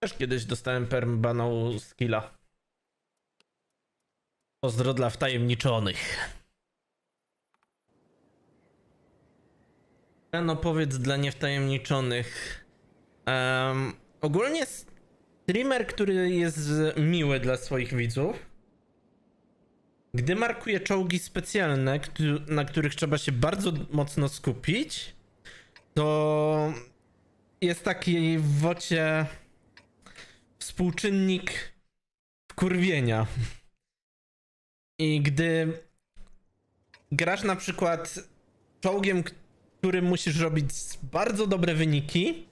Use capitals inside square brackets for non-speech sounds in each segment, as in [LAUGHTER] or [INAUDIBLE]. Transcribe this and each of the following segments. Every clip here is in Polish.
Też kiedyś dostałem permbaną skilla. Pozdro dla wtajemniczonych. Ten opowiedz dla niewtajemniczonych. Em, ogólnie streamer, który jest miły dla swoich widzów, gdy markuje czołgi specjalne, na których trzeba się bardzo mocno skupić, to jest taki w wocie współczynnik wkurwienia. I gdy grasz na przykład czołgiem, którym musisz robić bardzo dobre wyniki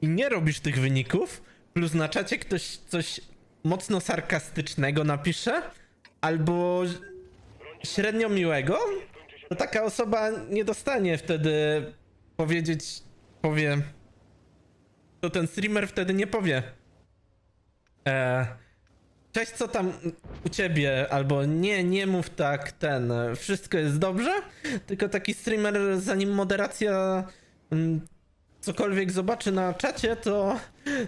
i nie robisz tych wyników, plus na czacie ktoś coś mocno sarkastycznego napisze, albo średnio miłego, to taka osoba nie dostanie wtedy powiedzieć, powie, to ten streamer wtedy nie powie. E, cześć, co tam u ciebie? Albo nie, nie mów tak, ten, wszystko jest dobrze? Tylko taki streamer, zanim moderacja mm, cokolwiek zobaczy na czacie, to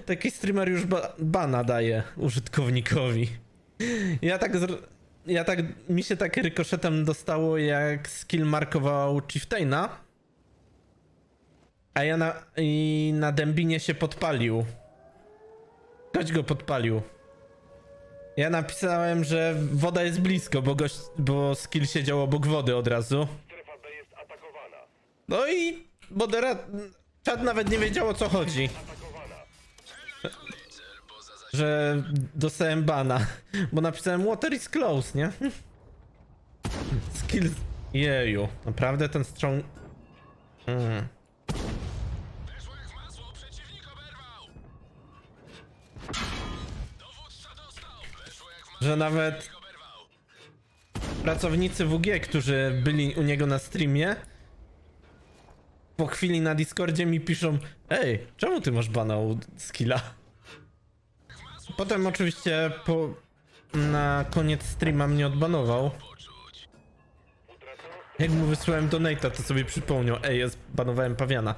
taki streamer już ba bana daje użytkownikowi. Ja tak, ja tak, mi się tak rykoszetem dostało, jak skill markował Chieftaina. A ja na, i na dębinie się podpalił. Ktoś go podpalił. Ja napisałem, że woda jest blisko, bo, gość, bo skill siedział obok wody od razu. Strefa B jest atakowana. No i modera... Czad nawet nie wiedział o co chodzi. Atakowana. Że dostałem bana. Bo napisałem water is close, nie? [LAUGHS] Skill... Jeju. Naprawdę ten strong... Mm. Że nawet pracownicy WG, którzy byli u niego na streamie, po chwili na Discordzie mi piszą Ej, czemu ty masz bana u skilla? Potem oczywiście po... na koniec streama mnie odbanował. Jak mu wysłałem donate'a, to sobie przypomniał Ej, ja zbanowałem pawiana.